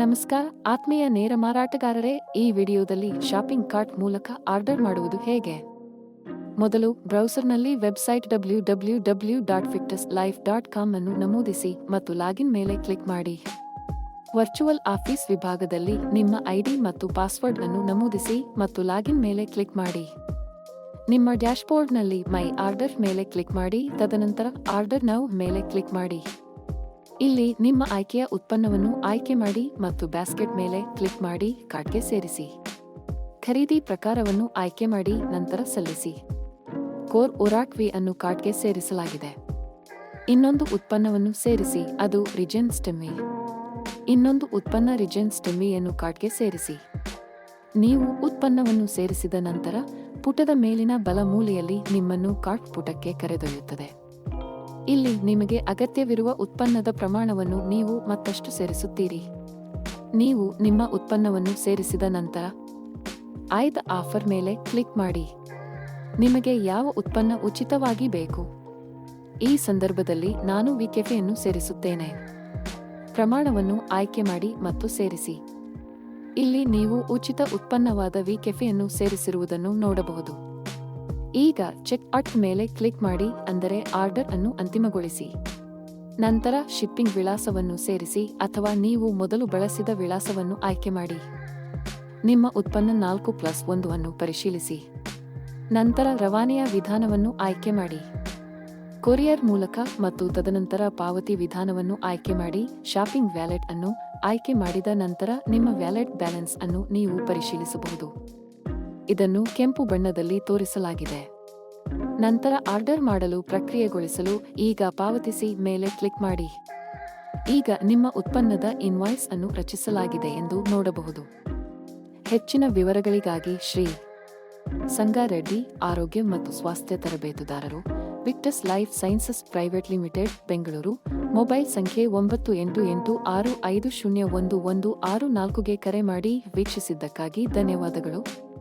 ನಮಸ್ಕಾರ, ಆತ್ಮೀಯ ನೇರ ಮಾರಾಟಗಾರರೇ, ಈ ವಿಡಿಯೋದಲ್ಲಿ ಶಾಪಿಂಗ್ ಕಾರ್ಟ್ ಮೂಲಕ ಆರ್ಡರ್ ಮಾಡುವುದು ಹೇಗೆ? ಮೊದಲು ಬ್ರೌಸರ್ನಲ್ಲಿ website W W W dot Victus life dot com ಅನ್ನು ನಮೂದಿಸಿ ಮತ್ತು ಲಾಗಿನ್ ಮೇಲೆ ಕ್ಲಿಕ್ ಮಾಡಿ. ವರ್ಚುವಲ್ ಆಫೀಸ್ ವಿಭಾಗದಲ್ಲಿ ನಿಮ್ಮ ಐಡಿ ಮತ್ತು ಪಾಸ್ವರ್ಡ್ ಅನ್ನು ನಮೂದಿಸಿ ಮತ್ತು ಲಾಗಿನ್ ಮೇಲೆ ಕ್ಲಿಕ್ ಮಾಡಿ. ನಿಮ್ಮ ಡ್ಯಾಶ್ಬೋರ್ಡ್ನಲ್ಲಿ ಮೈ ಆರ್ಡರ್ ಮೇಲೆ ಕ್ಲಿಕ್ ಮಾಡಿ, ತದನಂತರ ಆರ್ಡರ್ ನೌ ಮೇಲೆ ಕ್ಲಿಕ್ ಮಾಡಿ. ಇಲ್ಲಿ ನಿಮ್ಮ ಆಯ್ಕೆಯ ಉತ್ಪನ್ನವನ್ನು ಆಯ್ಕೆ ಮಾಡಿ ಮತ್ತು ಬ್ಯಾಸ್ಕೆಟ್ ಮೇಲೆ ಕ್ಲಿಕ್ ಮಾಡಿ ಕಾರ್ಡ್ಗೆ ಸೇರಿಸಿ. ಖರೀದಿ ಪ್ರಕಾರವನ್ನು ಆಯ್ಕೆ ಮಾಡಿ ನಂತರ ಸಲ್ಲಿಸಿ. ಕೋರ್ ಒರಾಕ್ವಿ ಅನ್ನು ಕಾರ್ಡ್ಗೆ ಸೇರಿಸಲಾಗಿದೆ. ಇನ್ನೊಂದು ಉತ್ಪನ್ನವನ್ನು ಸೇರಿಸಿ, ಅದು ರಿಜೆನ್ ಸ್ಟೆಮ್ಮಿ ಇನ್ನೊಂದು ಉತ್ಪನ್ನ ರಿಜೆನ್ ಸ್ಟೆಮ್ಮಿಯನ್ನು ಕಾರ್ಡ್ಗೆ ಸೇರಿಸಿ. ನೀವು ಉತ್ಪನ್ನವನ್ನು ಸೇರಿಸಿದ ನಂತರ ಪುಟದ ಮೇಲಿನ ಬಲ ಮೂಲೆಯಲ್ಲಿ ನಿಮ್ಮನ್ನು ಕಾರ್ಟ್ ಪುಟಕ್ಕೆ ಕರೆದೊಯ್ಯುತ್ತದೆ. ಇಲ್ಲಿ ನಿಮಗೆ ಅಗತ್ಯವಿರುವ ಉತ್ಪನ್ನದ ಪ್ರಮಾಣವನ್ನು ನೀವು ಮತ್ತಷ್ಟು ಸೇರಿಸುತ್ತೀರಿ. ನೀವು ನಿಮ್ಮ ಉತ್ಪನ್ನವನ್ನು ಸೇರಿಸಿದ ನಂತರ ಆಯ್ದ ಆಫರ್ ಮೇಲೆ ಕ್ಲಿಕ್ ಮಾಡಿ. ನಿಮಗೆ ಯಾವ ಉತ್ಪನ್ನ ಉಚಿತವಾಗಿ ಬೇಕು? ಈ ಸಂದರ್ಭದಲ್ಲಿ ನಾನು ವಿಕೆಫೆಯನ್ನು ಸೇರಿಸುತ್ತೇನೆ. ಪ್ರಮಾಣವನ್ನು ಆಯ್ಕೆ ಮಾಡಿ ಮತ್ತು ಸೇರಿಸಿ. ಇಲ್ಲಿ ನೀವು ಉಚಿತ ಉತ್ಪನ್ನವಾದ ವಿ ಕೆಫೆಯನ್ನು ಸೇರಿಸಿರುವುದನ್ನು ನೋಡಬಹುದು. ಈಗ ಚೆಕ್ ಔಟ್ ಮೇಲೆ ಕ್ಲಿಕ್ ಮಾಡಿ ಅಂದರೆ ಆರ್ಡರ್ ಅನ್ನು ಅಂತಿಮಗೊಳಿಸಿ. ನಂತರ ಶಿಪ್ಪಿಂಗ್ ವಿಳಾಸವನ್ನು ಸೇರಿಸಿ ಅಥವಾ ನೀವು ಮೊದಲು ಬಳಸಿದ ವಿಳಾಸವನ್ನು ಆಯ್ಕೆ ಮಾಡಿ. ನಿಮ್ಮ ಉತ್ಪನ್ನ ನಾಲ್ಕು ಪ್ಲಸ್ ಒಂದು ಅನ್ನು ಪರಿಶೀಲಿಸಿ. ನಂತರ ರವಾನೆಯ ವಿಧಾನವನ್ನು ಆಯ್ಕೆ ಮಾಡಿ. ಕೊರಿಯರ್ ಮೂಲಕ ಮತ್ತು ತದನಂತರ ಪಾವತಿ ವಿಧಾನವನ್ನು ಆಯ್ಕೆ ಮಾಡಿ ಶಾಪಿಂಗ್ ವ್ಯಾಲೆಟ್ ಅನ್ನು ಆಯ್ಕೆ ಮಾಡಿದ ನಂತರ ನಿಮ್ಮ ವ್ಯಾಲೆಟ್ ಬ್ಯಾಲೆನ್ಸ್ ಅನ್ನು ನೀವು ಪರಿಶೀಲಿಸಬಹುದು. ಇದನ್ನು ಕೆಂಪು ಬಣ್ಣದಲ್ಲಿ ತೋರಿಸಲಾಗಿದೆ. ನಂತರ ಆರ್ಡರ್ ಮಾಡಲು ಪ್ರಕ್ರಿಯೆಗೊಳಿಸಲು ಈಗ ಪಾವತಿಸಿ ಮೇಲೆ ಕ್ಲಿಕ್ ಮಾಡಿ. ಈಗ ನಿಮ್ಮ ಉತ್ಪನ್ನದ ಇನ್ವಾಯ್ಸ್ ಅನ್ನು ರಚಿಸಲಾಗಿದೆ ಎಂದು ನೋಡಬಹುದು. ಹೆಚ್ಚಿನ ವಿವರಗಳಿಗಾಗಿ ಶ್ರೀ ಸಂಗಾರೆಡ್ಡಿ ಆರೋಗ್ಯ ಮತ್ತು ಸ್ವಾಸ್ಥ್ಯ ತರಬೇತುದಾರರು Victus Life Sciences Private Limited, Bengaluru. Mobile ಸಂಖ್ಯೆ ಒಂಬತ್ತು ಎಂಟು ಎಂಟು ಆರು ಐದು ಶೂನ್ಯ ಒಂದು ಒಂದು ಆರು ನಾಲ್ಕುಗೆ ಕರೆ ಮಾಡಿ ವೀಕ್ಷಿಸಿದ್ದಕ್ಕಾಗಿ ಧನ್ಯವಾದಗಳು.